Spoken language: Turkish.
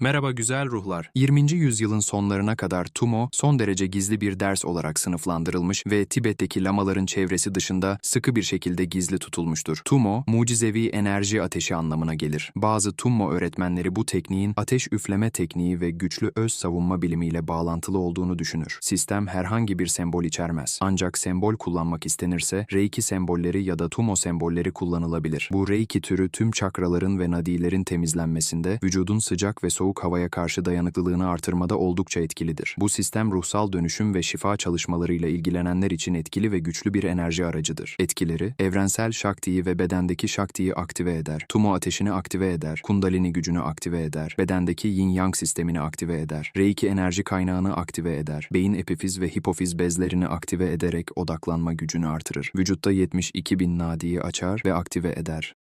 Merhaba güzel ruhlar. 20. yüzyılın sonlarına kadar Tumo son derece gizli bir ders olarak sınıflandırılmış ve Tibet'teki lamaların çevresi dışında sıkı bir şekilde gizli tutulmuştur. Tumo, mucizevi enerji ateşi anlamına gelir. Bazı Tummo öğretmenleri bu tekniğin ateş üfleme tekniği ve güçlü öz savunma bilimiyle bağlantılı olduğunu düşünür. Sistem herhangi bir sembol içermez. Ancak sembol kullanmak istenirse Reiki sembolleri ya da Tumo sembolleri kullanılabilir. Bu Reiki türü tüm çakraların ve nadilerin temizlenmesinde, vücudun sıcak ve soğuk havaya karşı dayanıklılığını artırmada oldukça etkilidir. Bu sistem ruhsal dönüşüm ve şifa çalışmalarıyla ilgilenenler için etkili ve güçlü bir enerji aracıdır. Etkileri, evrensel şaktiyi ve bedendeki şaktiyi aktive eder, tumo ateşini aktive eder, kundalini gücünü aktive eder, bedendeki yin-yang sistemini aktive eder, reiki enerji kaynağını aktive eder, beyin epifiz ve hipofiz bezlerini aktive ederek odaklanma gücünü artırır. Vücutta 72 bin nadiyi açar ve aktive eder.